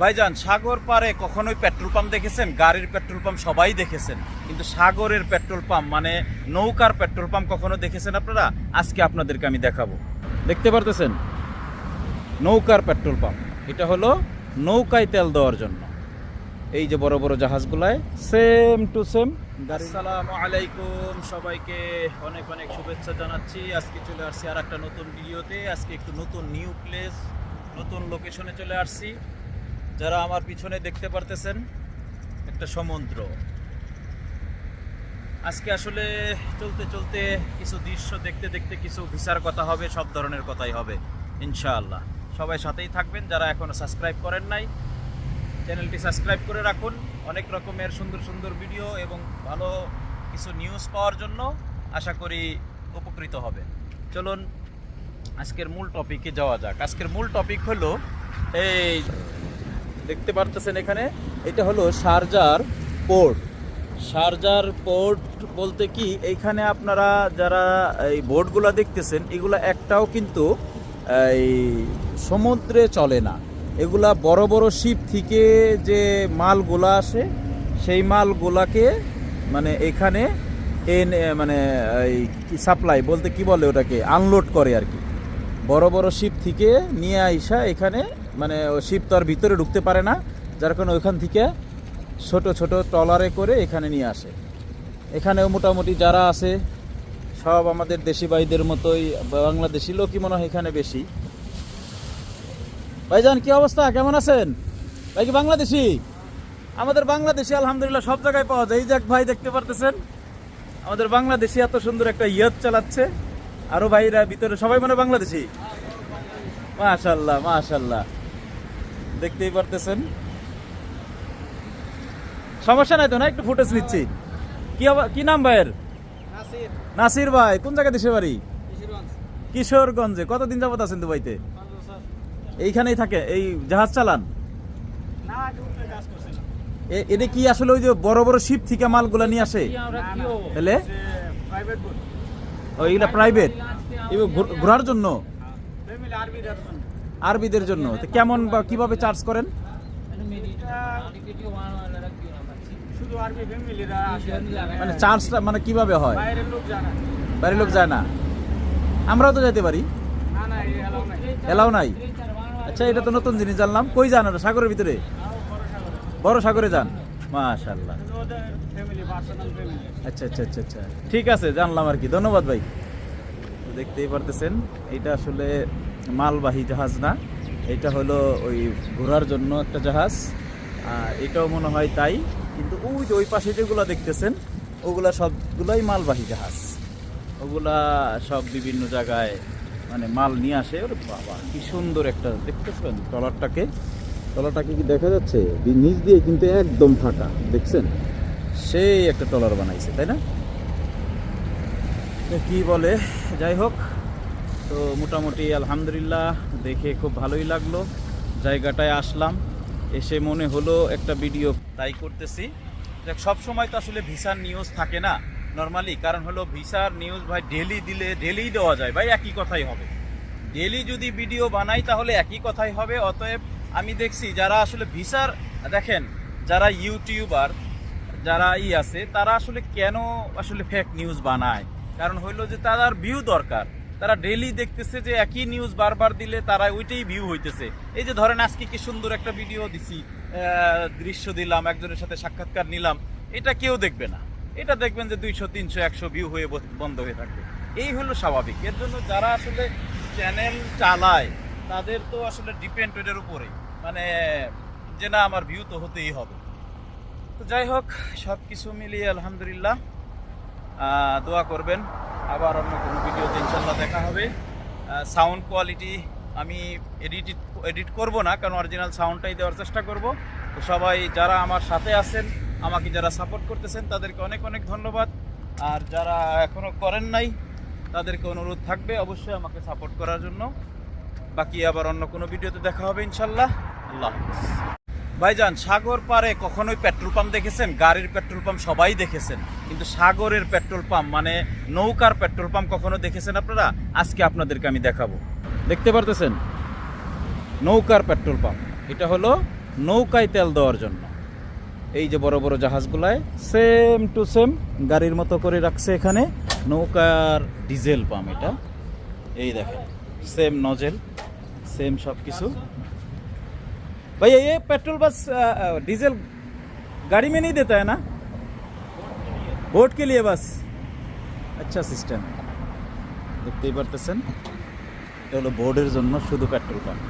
ভাইজান, সাগর পারে কখনোই পেট্রোল পাম্প দেখেছেন? গাড়ির পেট্রোল পাম্প সবাই দেখেছেন। কিন্তু সাগরের পেট্রোল পাম্প মানে নৌকার পেট্রোল পাম্প কখনো দেখেছেন আপনারা? আজকে আপনাদেরকে আমি দেখাবো। দেখতে পারতেছেন? নৌকার পেট্রোল পাম্প। এটা হলো নৌকায় তেল দেওয়ার জন্য। এই যে বড় বড় জাহাজগুলায় সেম টু সেম আসসালামু আলাইকুম সবাইকে। অনেক অনেক শুভেচ্ছা জানাচ্ছি। আজকে চলে আসছি আর একটা নতুন ভিডিওতে। আজকে একটু নতুন নিউ প্লেস নতুন লোকেশনে চলে আসছি। যারা আমার পিছনে দেখতে পারতেছেন, একটা সমুদ্র। আজকে আসলে চলতে চলতে কিছু দৃশ্য দেখতে দেখতে কিছু ভিসার কথা হবে, সব ধরনের কথাই হবে, ইনশাআল্লাহ। সবাই সাথেই থাকবেন, যারা এখনও সাবস্ক্রাইব করেন নাই, চ্যানেলটি সাবস্ক্রাইব করে রাখুন। অনেক রকমের সুন্দর সুন্দর ভিডিও এবং ভালো কিছু নিউজ পাওয়ার জন্য আশা করি উপকৃত হবে চলুন, আজকের মূল টপিকে যাওয়া যাক। আজকের মূল টপিক হলো, এই দেখতে পারতেছেন এখানে, এটা হলো শারজার পোর্ট। শারজার পোর্ট বলতে কি, এইখানে আপনারা যারা এই বোটগুলো দেখতেছেন, এগুলা একটাও কিন্তু এই সমুদ্রে চলে না। এগুলা বড় বড় শিপ থেকে যে মালগুলা আসে, সেই মালগুলাকে মানে এখানে এনে মানে এই সাপ্লাই বলতে কি বলে ওটাকে, আনলোড করে আর কি। বড় বড় শিপ থেকে নিয়ে আইসা এখানে মানে শিপ তো আর ভিতরে ঢুকতে পারে না। যার কারণে ওইখান থেকে ছোট ছোট ট্রলারে করে এখানে নিয়ে আসে। এখানেও মোটামুটি যারা আছে, সব আমাদের দেশি ভাইদের মতোই, বাংলাদেশি লোকই মনে হয় এখানে বেশি। ভাইজান, কি অবস্থা? কেমন আছেন? ভাই কি বাংলাদেশি? আমাদের বাংলাদেশি আলহামদুলিল্লাহ সব জায়গায় পাওয়া যায়। এই যাক ভাই দেখতে পারতেছেন, আমাদের বাংলাদেশি এত সুন্দর একটা ইয়ত চালাচ্ছে। আরও ভাইরা ভিতরে, সবাই মনে বাংলাদেশি? মাশাল্লাহ মাশাল্লাহ। দেখতেই পারতেছেন। সমস্যা নাই তো না? একটু ফুটেজ নিচ্ছি। কি কি নাম ভাইয়ের? নাসির। নাসির ভাই কোন জায়গায় দেশে বাড়ি? কিশোরগঞ্জে। কতদিন যাবত আছেন দুবাইতে এইখানেই থাকে? এই জাহাজ চালান? না ডুবে কাজ করছিলাম। এ- এটা কি আসলে ওই যে বড় বড় শিপ থেকে মালগুলা নিয়ে আসে? তাহলে? প্রাইভেট বোট ও এগুলা প্রাইভেট ঘোরার জন্য? দর্শন আরবিদের জন্য? তো কেমন বা কীভাবে চার্জ করেন? মানে চার্জটা মানে কীভাবে হয়? বাইরের লোক যায় না। আমরাও তো যেতে পারি। এলাও নাই। আচ্ছা এটা তো নতুন জিনিস জানলাম। কই যান সাগরের ভিতরে? বড় সাগরে যান। মাশাল্লাহ আচ্ছা আচ্ছা আচ্ছা আচ্ছা। ঠিক আছে, জানলাম আর কি। ধন্যবাদ ভাই। দেখতেই পারতেছেন। এটা আসলে মালবাহী জাহাজ না। এটা হলো ওই ঘোরার জন্য একটা জাহাজ। এটাও মনে হয় তাই। কিন্তু ওই যে ওই পাশে যেগুলো দেখতেছেন, ওগুলা সবগুলাই মালবাহী জাহাজ। ওগুলা সব বিভিন্ন জায়গায় মানে মাল নিয়ে আসে। ওর বাবা, কি সুন্দর একটা, দেখতেছেন ট্রলারটাকে? ট্রলারটাকে কি দেখা যাচ্ছে? নিচ দিয়ে কিন্তু একদম ফাঁকা, দেখছেন? সেই একটা ট্রলার বানাইছে, তাই না? কি বলে? যাই হোক, তো মোটামুটি আলহামদুলিল্লাহ দেখে খুব ভালোই লাগল। জায়গাটায় আসলাম, এসে মনে হলো একটা ভিডিও তাই করতেছি। দেখ সময় তো আসলে ভিসার নিউজ থাকে না নর্মালি কারণ হলো ভিসার নিউজ ভাই ডেলি দিলে ডেলিই দেওয়া যায়, ভাই একই কথাই হবে। ডেলি যদি ভিডিও বানাই তাহলে একই কথাই হবে, অতএব আমি দেখছি যারা আসলে ভিসার, দেখেন, যারা ইউটিউবার যারা ই আছে, তারা আসলে কেন আসলে ফেক নিউজ বানায়? কারণ হইল যে তার ভিউ দরকার। তারা ডেলি দেখতেছে যে একই নিউজ বারবার দিলে তারা ওইটাই ভিউ হইতেছে। এই যে ধরেন আজকে কি সুন্দর একটা ভিডিও দিছি দৃশ্য দিলাম, একজনের সাথে সাক্ষাৎকার নিলাম, এটা কেউ দেখবে না। এটা দেখবেন যে দুইশো, তিনশো, একশো ভিউ হয়ে বন্ধ হয়ে থাকবে। এই হলো স্বাভাবিক। এর জন্য যারা আসলে চ্যানেল চালায়, তাদের তো আসলে ডিপেন্ড এটার উপরে। মানে যে না, আমার ভিউ তো হতেই হবে। তো যাই হোক সব কিছু মিলিয়ে আলহামদুলিল্লাহ দোয়া করবেন। আবার অন্য কোনো ভিডিওতে ইনশাল্লাহ দেখা হবে। সাউন্ড কোয়ালিটি আমি এডিট এডিট করব না, কারণ অরিজিনাল সাউন্ডটাই দেওয়ার চেষ্টা করব। তো সবাই যারা আমার সাথে আছেন, আমাকে যারা সাপোর্ট করতেছেন, তাদেরকে অনেক অনেক ধন্যবাদ। আর যারা এখনও করেন নাই, তাদেরকে অনুরোধ থাকবে অবশ্যই আমাকে সাপোর্ট করার জন্য। বাকি আবার অন্য কোনো ভিডিওতে দেখা হবে ইনশাল্লাহ আল্লাহ হাফিজ। ভাইজান, সাগর পারে কখনোই পেট্রোল পাম্প দেখেছেন? গাড়ির পেট্রোল পাম্প সবাই দেখেছেন। কিন্তু সাগরের পেট্রোল পাম্প মানে নৌকার পেট্রোল পাম্প কখনো দেখেছেন আপনারা? আজকে আপনাদেরকে আমি দেখাবো। দেখতে পারতেছেন? নৌকার পেট্রোল পাম্প। এটা হলো নৌকায় তেল দেওয়ার জন্য। এই যে বড় বড় জাহাজগুলায় সেম টু সেম গাড়ির মতো করে রাখছে এখানে নৌকার ডিজেল পাম্প এটা। এই দেখেন, সেম নজেল, সেম সব কিছু भैया ये पेट्रोल बस अ, अ, डीजल गाड़ी में नहीं देता है ना बोट के लिए बस अच्छा সিস্টেম দেখতেই পারতেছেন এটা হলো বোর্ডের জন্য শুধু পেট্রোল পাম্প